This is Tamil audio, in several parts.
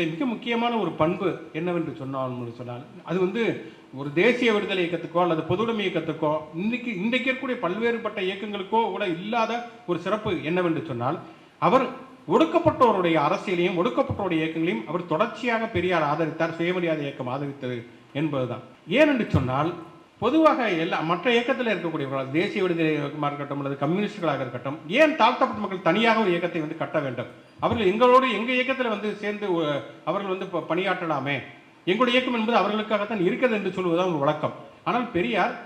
இயக்கத்துடைய மிக முக்கியமான ஒரு பண்பு என்னவென்று சொன்னால் சொன்னால் அது வந்து ஒரு தேசிய விடுதலை இயக்கத்துக்கோ அல்லது பொதுவுடைமை இயக்கத்துக்கோ இன்னைக்கு இன்றைக்கு இருக்கக்கூடிய பல்வேறுபட்ட இயக்கங்களுக்கோ கூட இல்லாத ஒரு சிறப்பு என்னவென்று சொன்னால் அவர் ஒடுக்கப்பட்டோருடைய அரசியலையும் ஒடுக்கப்பட்டோருடைய இயக்கங்களையும் அவர் தொடர்ச்சியாக பெரியார் ஆதரித்தார் சுயமரியாதை இயக்கம் ஆதரித்தது என்பதுதான். ஏனென்று சொன்னால் பொதுவாக எல்லா மற்ற இயக்கத்தில் இருக்கக்கூடியவர்கள் தேசிய விடுதலை இயக்கமாக இருக்கட்டும் அல்லது கம்யூனிஸ்டுகளாக இருக்கட்டும் ஏன் தாழ்த்தப்பட்ட மக்கள் தனியாக ஒரு இயக்கத்தை வந்து கட்ட வேண்டும்? அவர்கள் எங்களோடு எங்கள் இயக்கத்தில் வந்து சேர்ந்து அவர்கள் வந்து பணியாற்றலாமே. எங்களுடைய இயக்கம் என்பது அவர்களுக்காகத்தான் இருக்கிறது என்று சொல்வதுதான் ஒரு வழக்கம். ஆனால் பெரியார்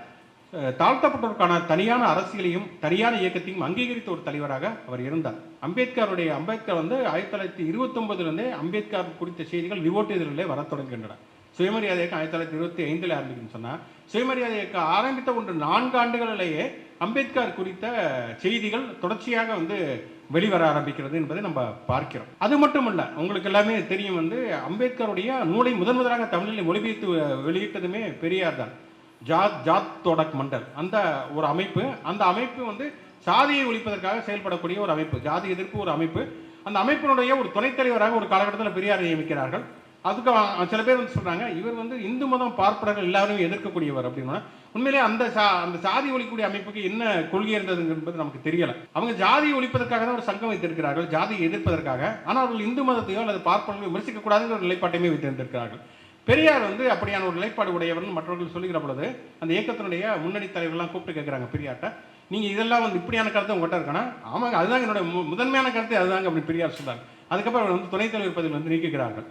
தாழ்த்தப்பட்டோருக்கான தனியான அரசியலையும் தனியான இயக்கத்தையும் அங்கீகரித்த ஒரு தலைவராக அவர் இருந்தார். அம்பேத்கருடைய அம்பேத்கர் வந்து ஆயிரத்தி தொள்ளாயிரத்தி இருபத்தொன்பதுலேருந்தே அம்பேத்கர் குறித்த செய்திகள் ரிவோட் இதழிலே வரத் தொடங்குகின்றன. சுயமரியாதை இயக்கம் ஆயிரத்தி தொள்ளாயிரத்தி இருபத்தி ஐந்தில் ஆரம்பிக்குன்னு சொன்னால் சுயமரியாதை இயக்கம் ஆரம்பித்த ஒன்று நான்கு ஆண்டுகளிலேயே அம்பேத்கர் குறித்த செய்திகள் தொடர்ச்சியாக வந்து வெளிவர ஆரம்பிக்கிறது என்பதை நம்ம பார்க்கிறோம். அது மட்டுமல்ல உங்களுக்கு எல்லாமே தெரியும் வந்து அம்பேத்கருடைய நூலை முதன் முதலாக தமிழில் மொழிபெயர்த்து வெளியிட்டதுமே பெரியார் தான். ஜாத் ஜாத் தோடக் மண்டல். அந்த ஒரு அமைப்பு. அந்த அமைப்பு வந்து சாதியை ஒழிப்பதற்காக செயல்படக்கூடிய ஒரு அமைப்பு. ஜாதி எதிர்ப்பு ஒரு அமைப்பு. அந்த அமைப்பினுடைய ஒரு துணைத் தலைவராக ஒரு காலகட்டத்தில் பெரியார் நியமிக்கிறார்கள். அதுக்கு சில பேர் வந்து சொல்கிறாங்க இவர் வந்து இந்து மதம் பார்ப்பனர்கள் எல்லாரையும் எதிர்க்கக்கூடியவர் அப்படின்னா உண்மையிலே அந்த சா- அந்த சாதி ஒழிக்கக்கூடிய அமைப்புக்கு என்ன கொள்கை இருந்தது என்பது நமக்கு தெரியலை. அவங்க ஜாதி ஒழிப்பதற்காக தான் ஒரு சங்கம் வைத்திருக்கிறார்கள் ஜாதியை எதிர்ப்பதற்காக. ஆனால் அவர்கள் இந்து மதத்தையோ அல்லது பார்ப்பனர்களையோ விமர்சிக்கக்கூடாதுங்கிற ஒரு நிலைப்பாட்டையுமே வைத்திருந்திருக்கிறார்கள். பெரியார் வந்து அப்படியான ஒரு நிலைப்பாடு உடையவர்னு மற்றவர்கள் சொல்லுகிற பொழுது அந்த இயக்கத்தினுடைய முன்னணி தலைவர்கள்லாம் கூப்பிட்டு கேட்குறாங்க பெரியார்ட்ட நீங்கள் இதெல்லாம் வந்து இப்படியான கருத்து உங்கள்கிட்ட இருக்கானா? ஆமாங்க அதுதான் என்னோட மு- முதன்மையான கருத்து அதுதாங்க அப்படின்னு பெரியார் சொன்னார் அதுக்கப்புறம் அவர் வந்து துணைத் தலைவர் பதவியில் வந்து நீக்குகிறார்கள்.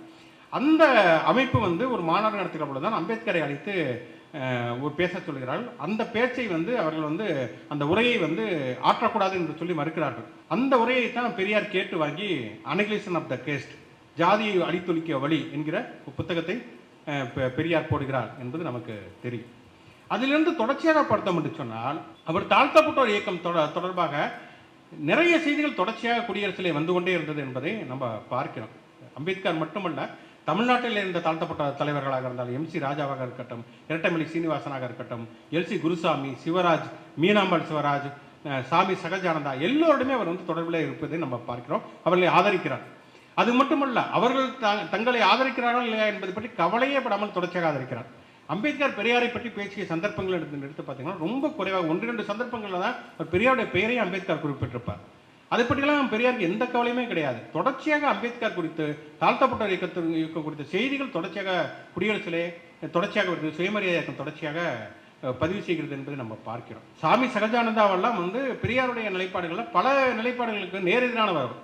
அந்த அமைப்பு வந்து ஒரு மாநாடு நடத்துகிற பொழுது தான் அம்பேத்கரை அழைத்து ஒரு பேச சொல்கிறார்கள் அந்த பேச்சை வந்து அவர்கள் வந்து அந்த உரையை வந்து ஆற்றக்கூடாது என்று சொல்லி மறுக்கிறார்கள். அந்த உரையை தான் பெரியார் கேட்டு வாங்கி அனகிலேஷன் ஆஃப் த கேஸ்ட் ஜாதியை அழித்தொழிக்க வழி என்கிற ஒரு புத்தகத்தை பெரியார் போடுகிறார் என்பது நமக்கு தெரியும். அதிலிருந்து தொடர்ச்சியாக பார்த்தோம் என்று சொன்னால் அவர் தாழ்த்தப்பட்டோர் இயக்கம் தொட- தொடர்பாக நிறைய செய்திகள் தொடர்ச்சியாக குடியரசிலே வந்து கொண்டே இருந்தது என்பதை நம்ம பார்க்கிறோம். அம்பேத்கர் மட்டுமல்ல தமிழ்நாட்டில் இருந்த தாழ்த்தப்பட்ட தலைவர்களாக இருந்தாலும் எம்சி ராஜாவாக இருக்கட்டும் இரட்டைமலை சீனிவாசனாக இருக்கட்டும் எல் சி குருசாமி சிவராஜ் மீனாம்பாள் சிவராஜ் சாமி சகஜானந்தா எல்லோருடையுமே அவர் வந்து தொடர்பில் இருப்பதை நம்ம பார்க்கிறோம். அவர்களை ஆதரிக்கிறார். அது மட்டுமல்ல அவர்கள் தங்களை ஆதரிக்கிறார்கள் இல்லையா என்பதை பற்றி கவலையே படாமல் தொடர்ச்சியாக ஆதரிக்கிறார். அம்பேத்கர் பெரியாரை பற்றி பேசிய சந்தர்ப்பங்கள் எடுத்து எடுத்து பார்த்தீங்கன்னா ரொம்ப குறைவாக ஒன்று ரெண்டு சந்தர்ப்பங்களில் தான் அவர் பெரியாருடைய பெயரை அம்பேத்கர் குறிப்பிட்டிருப்பார். அதை பற்றிலாம் பெரியாருக்கு எந்த கவலையுமே கிடையாது. தொடர்ச்சியாக அம்பேத்கர் குறித்து தாழ்த்தப்பட்ட இயக்கத்து இயக்கம் குறித்த செய்திகள் தொடர்ச்சியாக குடியரசிலே தொடர்ச்சியாக வருது. சுயமரியாதை இயக்கம் தொடர்ச்சியாக பதிவு செய்கிறது என்பதை நம்ம பார்க்கிறோம். சாமி சகஜானந்தாவெல்லாம் வந்து பெரியாருடைய நிலைப்பாடுகளில் பல நிலைப்பாடுகளுக்கு நேரெதிரானவர்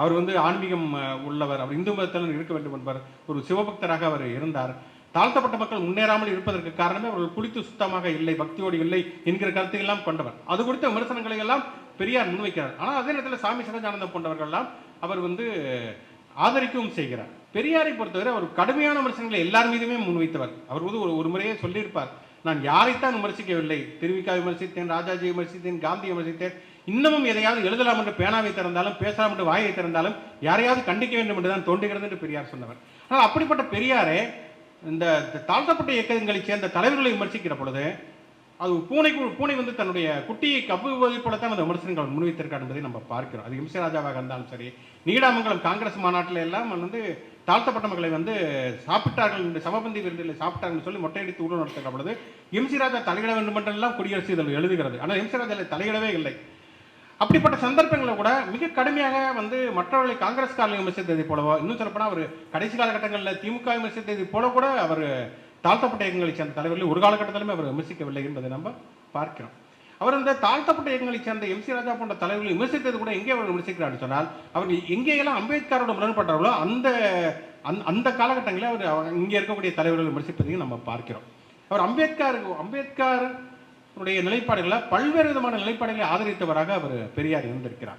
அவர். வந்து ஆன்மீகம் உள்ளவர். அவர் இந்து மதத்தில் இருக்க வேண்டும் என்பவர் ஒரு சிவபக்தராக அவர் இருந்தார். தாழ்த்தப்பட்ட மக்கள் முன்னேறாமல் இருப்பதற்கு காரணமே அவர்கள் குளித்து சுத்தமாக இல்லை பக்தியோடு இல்லை என்கிற கருத்தை எல்லாம் கொண்டவர். அது குறித்த விமர்சனங்களை எல்லாம் பெரியார் முன்வைக்கிறார். ஆனால் அதே நேரத்தில் சாமி சகஜானந்தம் போன்றவர்கள் எல்லாம் அவர் வந்து ஆதரிக்கவும் செய்கிறார். பெரியாரை பொறுத்தவரை அவர் கடுமையான விமர்சனங்களை எல்லார் மீதுமே முன்வைத்தவர். அவர் வந்து ஒரு ஒரு முறையே சொல்லியிருப்பார். நான் யாரைத்தான் விமர்சிக்கவில்லை. திருவிக்கா விமர்சித்தேன் ராஜாஜி விமர்சித்தேன் காந்தி விமர்சித்தேன். இன்னமும் எதையாவது எழுதலாம் என்று பேனாவை திறந்தாலும் பேசலாம் என்று வாயை திறந்தாலும் யாரையாவது கண்டிக்க வேண்டும் என்று தான் தோன்றுகிறது என்று பெரியார் சொன்னவர். ஆனால் அப்படிப்பட்ட பெரியாரே இந்த தாழ்த்தப்பட்ட இயக்கங்களை சேர்ந்த தலைவர்களை விமர்சிக்கிற பொழுது அது பூனைக்கு பூனை வந்து தன்னுடைய குட்டியை கவ்வுவது போலத்தான் அந்த விமர்சனங்கள் முன்வைத்திருக்கார் என்பதை நம்ம பார்க்கிறோம். அது இம்சை ராஜாவாக இருந்தாலும் சரி நீடாமங்கலம் காங்கிரஸ் மாநாட்டில் எல்லாம் வந்து தாழ்த்தப்பட்ட மக்களை வந்து சாப்பிட்டார்கள் என்று சமபந்தி விருந்தில் சாப்பிட்டார்கள் சொல்லி மொட்டையடித்து ஊழல் நடத்துகிற பொழுது எம்சி ராஜா தலையிட வேண்டும் என்றெல்லாம் குடியரசு இதில் எழுதுகிறது. ஆனால் எம்சி ராஜா தலையிடவே இல்லை. அப்படிப்பட்ட சந்தர்ப்பங்களில் கூட மிக கடுமையாக வந்து மற்றவர்களை காங்கிரஸ்காரர்கள் விமர்சித்ததை போலவோ இன்னும் சொல்லப்போனால் அவர் கடைசி காலகட்டங்களில் திமுக விமர்சித்ததை போல கூட அவர் தாழ்த்தப்பட்ட இயக்கங்களை சேர்ந்த தலைவர்கள் ஒரு காலகட்டத்திலுமே அவர் விமர்சிக்கவில்லை என்பதை நம்ம பார்க்கிறோம். அவர் இந்த தாழ்த்தப்பட்ட இயக்கங்களை சேர்ந்த எம் சி ராஜா போன்ற தலைவர்களை விமர்சித்தது கூட எங்கே அவர் விமர்சிக்கிறார் சொன்னால் அவர் எங்கேயெல்லாம் அம்பேத்கரோட முரண்பட்டார்களோ அந்த அந்த- அந்த காலகட்டங்களில் அவர் அவர் இங்கே இருக்கக்கூடிய தலைவர்கள் விமர்சிப்பதையும் நம்ம பார்க்கிறோம். அவர் அம்பேத்கர் அம்பேத்கர் உடைய நிலைப்பாடுகளை பல்வேறு விதமான நிலைப்பாடுகளை ஆதரித்தவராக அவர் பெரியார் இருந்திருக்கிறார்.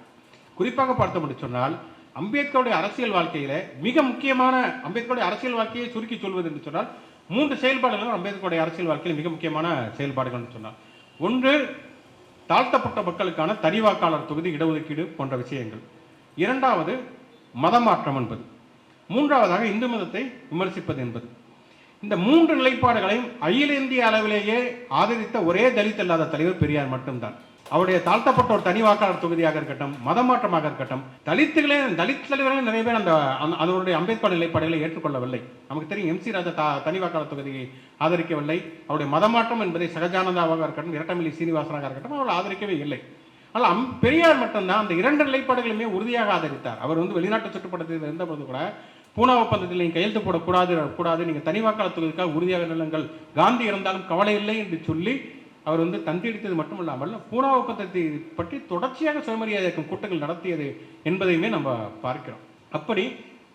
குறிப்பாக பார்த்தோம் என்று சொன்னால் அம்பேத்கருடைய அரசியல் வாழ்க்கையில மிக முக்கியமான அம்பேத்கருடைய அரசியல் வாழ்க்கையை சுருக்கி சொல்வது என்று சொன்னால் மூன்று செயல்பாடுகளும் அம்பேத்கருடைய அரசியல் வாழ்க்கையில் மிக முக்கியமான செயல்பாடுகள் சொன்னார். ஒன்று தாழ்த்தப்பட்ட மக்களுக்கான தனி வாக்காளர் தொகுதி இடஒதுக்கீடு போன்ற விஷயங்கள். இரண்டாவது மதமாற்றம் என்பது. மூன்றாவதாக இந்து மதத்தை விமர்சிப்பது என்பது. இந்த மூன்று நிலைப்பாடுகளையும் அகில இந்திய அளவிலேயே ஆதரித்த ஒரே தலித் அல்லாத தலைவர் பெரியார் மட்டும்தான். அவருடைய தாழ்த்தப்பட்ட ஒரு தனி வாக்காளர் தொகுதியாக இருக்கட்டும் மதமாற்றமாக இருக்கட்டும் தலித்துகளே தலித் தலைவர்களே நிறைய பேர் அந்த அந்த- அதனுடைய அம்பேத்கர் நிலைப்பாடுகளை ஏற்றுக்கொள்ளவில்லை. நமக்கு தெரியும் எம்சி ராஜா தா தனி வாக்காளர் தொகுதியை ஆதரிக்கவில்லை. அவருடைய மதமாற்றம் என்பதை சகஜானந்தாவாக இருக்கட்டும் இரட்டமில்லி சீனிவாசனாக இருக்கட்டும் அவர் ஆதரிக்கவே இல்லை. ஆனால் அம் பெரியார் மட்டும்தான் அந்த இரண்டு நிலைப்பாடுகளுமே உறுதியாக ஆதரித்தார். அவர் வந்து வெளிநாட்டு சுற்றுப்படத்தில் இருந்தபோது கூட பூனா ஒப்பந்தத்தில் நீங்கள் கையெழுத்து போடக்கூடாது கூடாது நீங்கள் தனி வாக்காளர் தொகுதிக்காக உறுதியாக நிலங்கள் காந்தி இருந்தாலும் கவலை இல்லை என்று சொல்லி அவர் வந்து தந்தியடித்தது மட்டுமல்லாமல் பூனா ஒப்பந்தத்தை பற்றி தொடர்ச்சியாக சுயமரியாதை இயக்கம் கூட்டங்கள் நடத்தியது என்பதையுமே நம்ம பார்க்கிறோம். அப்படி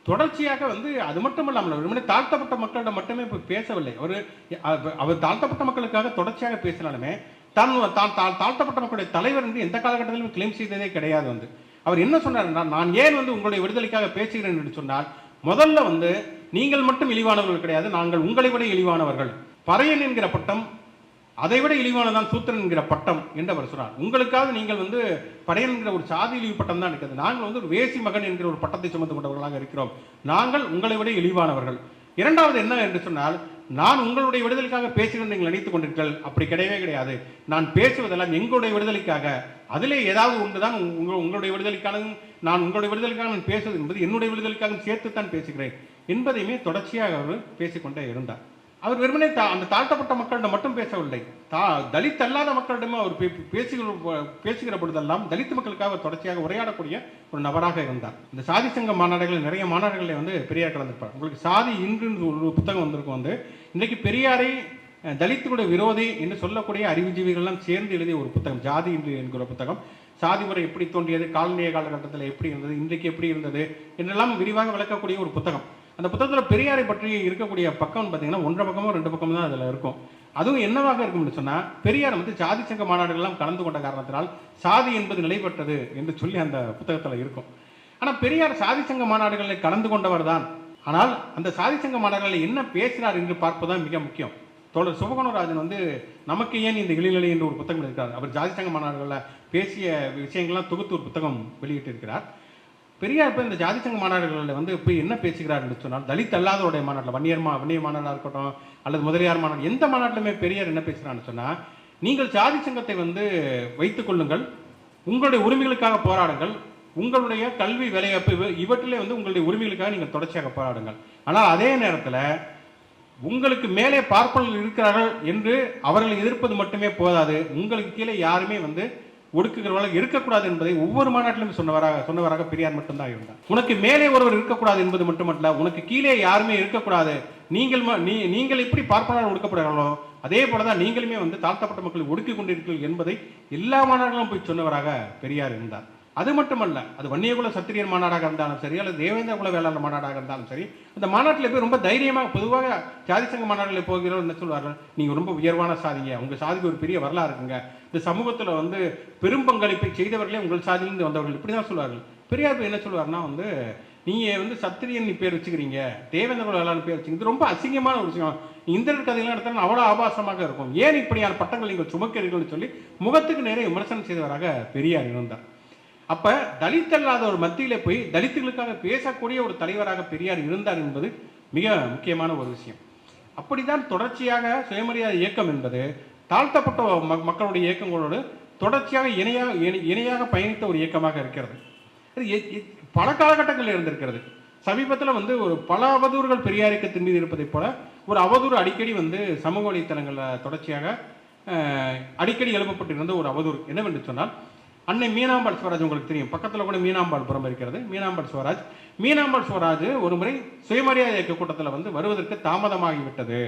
தொடர்ச்சியாக வந்து அது மட்டும் இல்லாமல் வெறுமனே தாழ்த்தப்பட்ட மக்களிடம் மட்டுமே இப்போ பேசவில்லை. அவர் அவர் தாழ்த்தப்பட்ட மக்களுக்காக தொடர்ச்சியாக பேசினாலுமே தான் தான் தான் தாழ்த்தப்பட்ட மக்களுடைய தலைவர் என்று எந்த காலகட்டத்திலும் கிளைம் செய்ததே கிடையாது வந்து. அவர் என்ன சொன்னார் நான் ஏன் வந்து உங்களுடைய விடுதலைக்காக பேசுகிறேன் என்று சொன்னால் முதல்ல வந்து நீங்கள் மட்டும் இழிவானவர்கள் கிடையாது நாங்கள் உங்களை விட இழிவானவர்கள். பறையன் என்கிற பட்டம் அதை விட இழிவானதான் சூத்திரன் என்கிற பட்டம் என்று அவர் சொன்னார். உங்களுக்காக நீங்கள் வந்து படையன் என்கிற ஒரு சாதி இழிவு பட்டம் தான் இருக்கிறது. நாங்கள் வந்து ஒரு வேசி மகன் என்கிற ஒரு பட்டத்தை சுமந்து கொண்டவர்களாக இருக்கிறோம். நாங்கள் உங்களை விட இழிவானவர்கள். இரண்டாவது என்ன என்று சொன்னால் நான் உங்களுடைய விடுதலைக்காக பேசுகிறேன் நீங்கள் நினைத்துக் கொண்டீர்கள். அப்படி கிடையவே கிடையாது. நான் பேசுவதெல்லாம் எங்களுடைய விடுதலைக்காக. அதிலே ஏதாவது ஒன்றுதான் உங்க உங்களுடைய விடுதலைக்காகவும் நான் உங்களுடைய விடுதலைக்காக நான் பேசுவது என்பது என்னுடைய விடுதலைக்காக சேர்த்து தான் பேசுகிறேன் என்பதையுமே தொடர்ச்சியாக அவர் பேசிக்கொண்டே இருந்தார். அவர் வெறுமனே தா- அந்த தாழ்த்தப்பட்ட மக்களிடம் மட்டும் பேசவில்லை. தா தலித் அல்லாத மக்களிடமும் அவர் பே- பேசுகிற பேசுகிற பொழுதெல்லாம் தலித் மக்களுக்காக அவர் தொடர்ச்சியாக உரையாடக்கூடிய ஒரு நபராக இருந்தார். இந்த சாதி சங்க மாநாடுகள் நிறைய மாநாடுகளில் வந்து பெரியார் கலந்துருப்பார் உங்களுக்கு சாதி இன்றுன்னு ஒரு புத்தகம் வந்திருக்கும் வந்து இன்றைக்கு பெரியாரை தலித்துடைய விரோதி என்று சொல்லக்கூடிய அறிவுஜீவிகள்லாம் சேர்ந்து எழுதிய ஒரு புத்தகம் ஜாதி இன்று என்கிற புத்தகம். சாதி முறை எப்படி தோன்றியது காலனிய காலகட்டத்தில் எப்படி இருந்தது இன்றைக்கு எப்படி இருந்தது என்றெல்லாம் விரிவாக விளக்கக்கூடிய ஒரு புத்தகம். அந்த புத்தகத்தில் பெரியாரை பற்றி இருக்கக்கூடிய பக்கம் பார்த்தீங்கன்னா ஒன்றரை பக்கமோ ரெண்டு பக்கமும் தான் அதில் இருக்கும். அதுவும் என்னவாக இருக்கும்னு சொன்னால் பெரியார் வந்து ஜாதி சங்க மாநாடுகள்லாம் கலந்து கொண்ட காரணத்தினால் சாதி என்பது நிலைப்பட்டது என்று சொல்லி அந்த புத்தகத்தில் இருக்கும். ஆனால் பெரியார் சாதி சங்க மாநாடுகளில் கலந்து கொண்டவர் தான். ஆனால் அந்த சாதி சங்க மாநாடுகளில் என்ன பேசினார் என்று பார்ப்பதுதான் மிக முக்கியம். தோழர் சுபகுணராஜன் வந்து நமக்கு ஏன் இந்த இளைநிலை என்று ஒரு புத்தகம் இருக்கிறார் அவர் ஜாதி சங்க மாநாடுகளில் பேசிய விஷயங்கள்லாம் தொகுத்து ஒரு புத்தகம் வெளியிட்டிருக்கிறார். பெரியார் இப்போ இந்த ஜாதி சங்க மாநாடுகளில் வந்து போய் என்ன பேசுகிறாருன்னு சொன்னால் தலித் அல்லாதவருடைய மாநாட்டில் வன்னியர் மா வன்னியர் மாநாடாக இருக்கட்டும் அல்லது முதலியார் மாநாடு எந்த மாநாட்டிலுமே பெரியார் என்ன பேசுகிறான்னு சொன்னால் நீங்கள் ஜாதி சங்கத்தை வந்து வைத்துக் கொள்ளுங்கள் உங்களுடைய உரிமைகளுக்காக போராடுங்கள் உங்களுடைய கல்வி வேலைவாய்ப்பு இவ- இவற்றிலே வந்து உங்களுடைய உரிமைகளுக்காக நீங்கள் தொடர்ச்சியாக போராடுங்கள். ஆனால் அதே நேரத்தில் உங்களுக்கு மேலே பார்ப்பவர்கள் இருக்கிறார்கள் என்று அவர்களை எதிர்ப்பது மட்டுமே போதாது உங்களுக்கு கீழே யாருமே வந்து ஒடுக்குகிறவர்கள் இருக்கக்கூடாது என்பதை ஒவ்வொரு மாநாட்டிலும் சொன்னவராக சொன்னவராக பெரியார் மட்டும்தான் இருந்தார். உனக்கு மேலே ஒருவர் இருக்கக்கூடாது என்பது மட்டுமல்ல உனக்கு கீழே யாருமே இருக்கக்கூடாது. நீங்கள் நீ நீங்கள் எப்படி பார்ப்பனர் ஒடுக்கப்படுகிறார்களோ அதே போலதான் நீங்களுமே வந்து தாழ்த்தப்பட்ட மக்களை ஒடுக்கிக் கொண்டிருக்கிறீர்கள் என்பதை எல்லா மாநாடுகளும் போய் சொன்னவராக பெரியார் இருந்தார். அது மட்டுமல்ல அது வன்னியகுல சத்திரியர் மாநாடாக இருந்தாலும் சரி அல்லது தேவேந்திர குல வேளாளர் மாநாடாக இருந்தாலும் சரி அந்த மாநாட்டில் போய் ரொம்ப தைரியமாக பொதுவாக ஜாதி சங்க மாநாட்டில் போகிறோம் என்ன சொல்வார்கள். நீங்கள் ரொம்ப உயர்வான சாதிங்க. உங்கள் சாதிக்கு ஒரு பெரிய வரலாறு இருக்குங்க. இந்த சமூகத்தில் வந்து பெரும் பங்களிப்பை செய்தவர்களே உங்கள் சாதியிலிருந்து வந்தவர்கள். இப்படி தான் சொல்வார்கள். பெரியார் போய் என்ன சொல்வார்னா வந்து நீங்கள் வந்து சத்திரியன் பேர் வச்சுக்கிறீங்க தேவேந்திர குல பேர் வச்சுக்கிறது ரொம்ப அசிங்கமான ஒரு விஷயம். இந்திரர் கதைகள்லாம் எடுத்தாலும் அவ்வளோ ஆபாசமாக இருக்கும். ஏன் இப்படியான பட்டங்கள் நீங்கள் சுமக்கிறீர்கள்னு சொல்லி முகத்துக்கு நேரே விமர்சனம் செய்தவராக பெரியார் இருந்தார். அப்ப தலித் அல்லாத ஒரு மத்தியில போய் தலித்துகளுக்காக பேசக்கூடிய ஒரு தலைவராக பெரியார் இருந்தார் என்பது மிக முக்கியமான ஒரு விஷயம். அப்படித்தான் தொடர்ச்சியாக சுயமரியாதை இயக்கம் என்பது தாழ்த்தப்பட்ட ம- மக்களுடைய இயக்கங்களோடு தொடர்ச்சியாக இணையாக இணை- இணையாக பயணித்த ஒரு இயக்கமாக இருக்கிறது. அது பல காலகட்டங்களில் இருந்திருக்கிறது. சமீபத்தில் வந்து ஒரு பல அவதூறுகள் பெரியார் இயக்கத்தின் மீது இருப்பதைப் போல ஒரு அவதூறு அடிக்கடி வந்து சமூக வலைத்தளங்களில் தொடர்ச்சியாக அடிக்கடி எழுப்பப்பட்டிருந்த ஒரு அவதூறு என்னவென்று சொன்னால் அன்னை மீனாம்பாள் சுவராஜ் உங்களுக்கு தெரியும். பக்கத்தில் கூட மீனாம்பாள் புறம் இருக்கிறது. மீனாம்பாள் சுவராஜ். மீனாம்பாள் சுவராஜ் ஒரு முறை சுயமரியாதை இயக்க கூட்டத்தில் வந்து வருவதற்கு தாமதமாகிவிட்டது.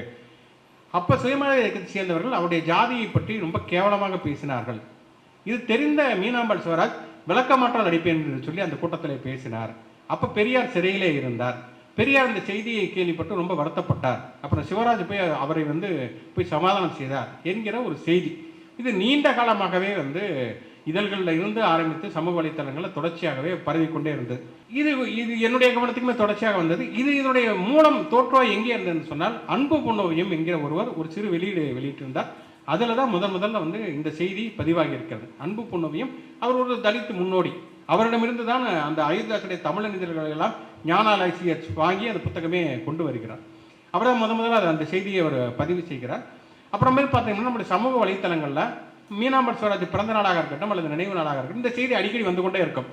அப்போ சுயமரியாதை இயக்கத்தை சேர்ந்தவர்கள் அவருடைய ஜாதியை பற்றி ரொம்ப கேவலமாக பேசினார்கள். இது தெரிந்த மீனாம்பாள் சுவராஜ் விளக்கமாற்றால் அடிப்பேன் என்று சொல்லி அந்த கூட்டத்தில் பேசினார். அப்போ பெரியார் சிறையிலே இருந்தார். பெரியார் இந்த செய்தியை கேள்விப்பட்டு ரொம்ப வருத்தப்பட்டார். அப்புறம் சிவராஜ் போய் அவரை வந்து போய் சமாதானம் செய்தார் என்கிற ஒரு செய்தி. இது நீண்ட காலமாகவே வந்து இதழ்களில் இருந்து ஆரம்பித்து சமூக வலைத்தளங்களில் தொடர்ச்சியாகவே பரவிக்கொண்டே இருந்தது. இது இது என்னுடைய கவனத்துக்குமே தொடர்ச்சியாக வந்தது. இது இதனுடைய மூலம் தோற்றம் எங்கே இருந்ததுன்னு சொன்னால் அன்பு பொன்னோவியம் என்கிற ஒருவர் ஒரு சிறு வெளியீடு வெளியிட்டிருந்தார். அதில் தான் முதன் முதல்ல வந்து இந்த செய்தி பதிவாகி இருக்கிறது. அன்பு பொன்னோவியம் அவர் ஒரு தலித் முன்னோடி. அவரிடமிருந்து தான் அந்த அயோத்தியாசுடைய தமிழ் இதழ்களை எல்லாம் வாங்கி அந்த புத்தகமே கொண்டு வருகிறார். அவர் தான் முத முதல்ல அந்த செய்தியை அவர் பதிவு செய்கிறார். அப்புறமேல் பார்த்தீங்கன்னா நம்முடைய சமூக வலைத்தளங்களில் மீனாம்பர் ஸ்வராஜ் பிறந்த நாளாக இருக்கட்டும் அல்லது நினைவு நாளாக இருக்கட்டும் இந்த செய்தி அடிக்கடி வந்து கொண்டே இருக்கும்.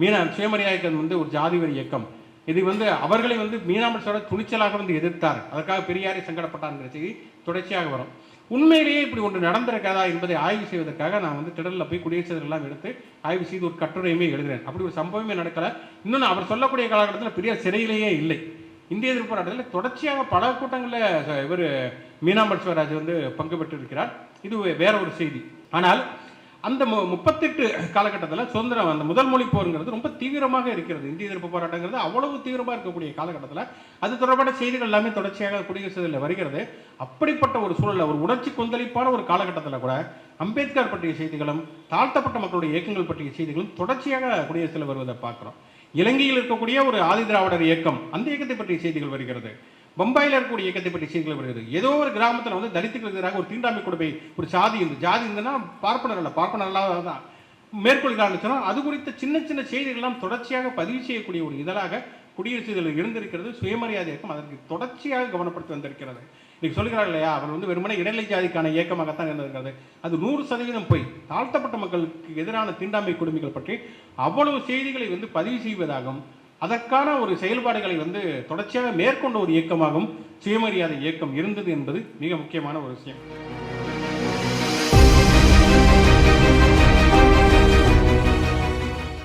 மீனா சுயமரியாதை இயக்கம் வந்து ஒரு ஜாதி வரி இயக்கம். இது வந்து அவர்களை வந்து மீனாம்பர் ஸ்வராஜ் துணிச்சலாக வந்து எதிர்த்தார். அதற்காக பெரியாரை சங்கடப்பட்டார்ங்கிற செய்தி தொடர்ச்சியாக வரும். உண்மையிலேயே இப்படி ஒன்று நடந்திருக்காதா என்பதை ஆய்வு செய்வதற்காக நான் வந்து திடலில் போய் குடியரசு எல்லாம் எடுத்து ஆய்வு செய்து ஒரு கட்டுரையுமே எழுதுறேன். அப்படி ஒரு சம்பவமே நடக்கல. இன்னொன்று அவர் சொல்லக்கூடிய காலகட்டத்தில் பெரியார் சிறையிலேயே இல்லை. இந்திய எதிர்ப்பு போராட்டத்தில் தொடர்ச்சியாக பல கூட்டங்களில் இவர் மீனாம்பர் சிவராஜ் வந்து பங்கு பெற்றிருக்கிறார். இது வேற ஒரு செய்தி. ஆனால் அந்த மு முப்பத்தெட்டு காலகட்டத்தில் சுதந்திரம் அந்த முதல் மொழி போருங்கிறது ரொம்ப தீவிரமாக இருக்கிறது. இந்திய எதிர்ப்பு போராட்டங்கிறது அவ்வளவு தீவிரமாக இருக்கக்கூடிய காலகட்டத்தில். அது தொடர்பான செய்திகள் எல்லாமே தொடர்ச்சியாக குடியரசுகளில் வருகிறது. அப்படிப்பட்ட ஒரு சூழலில் ஒரு உணர்ச்சி கொந்தளிப்பான ஒரு காலகட்டத்தில் கூட அம்பேத்கர் பற்றிய செய்திகளும் தாழ்த்தப்பட்ட மக்களுடைய இயக்கங்கள் பற்றிய செய்திகளும் தொடர்ச்சியாக குடியரசில் வருவதை பார்க்குறோம். இலங்கையில் இருக்கக்கூடிய ஒரு ஆதி திராவிடர் இயக்கம் அந்த இயக்கத்தை பற்றிய செய்திகள் வருகிறது. பம்பாயில் இருக்கக்கூடிய இயக்கத்தை பற்றி செய்திகள் வருகிறது. ஏதோ ஒரு கிராமத்தில் வந்து தலித்துக்களுக்கு எதிராக ஒரு தீண்டாமை கொடுமை ஒரு ஜாதி இருந்து ஜாதி இருந்ததுன்னா பார்ப்பனர் அல்ல பார்ப்பனர் அல்லாத தான் மேற்கொள்கிறான்னு சொன்னால் அது குறித்த சின்ன சின்ன செய்திகள்லாம் தொடர்ச்சியாக பதிவு செய்யக்கூடிய ஒரு இதழாக குடியரசு இதழில் இருந்திருக்கிறது சுயமரியாதை இயக்கம் அதற்கு தொடர்ச்சியாக கவனப்படுத்தி வந்திருக்கிறது. இன்னைக்கு சொல்கிறார் இல்லையா? அவர் வந்து வெறுமனே இடைநிலை ஜாதிக்கான இயக்கமாகத்தான் இருந்திருக்கிறது. அது நூறு சதவீதம் போய். தாழ்த்தப்பட்ட மக்களுக்கு எதிரான தீண்டாமை கொடுமைகள் பற்றி அவ்வளவு செய்திகளை வந்து பதிவு செய்வதாகவும் அதற்கான ஒரு செயல்பாடுகளை வந்து தொடர்ச்சியாக மேற்கொண்ட ஒரு இயக்கமாகவும் சுயமரியாதை இயக்கம் இருந்தது என்பது மிக முக்கியமான ஒரு விஷயம்.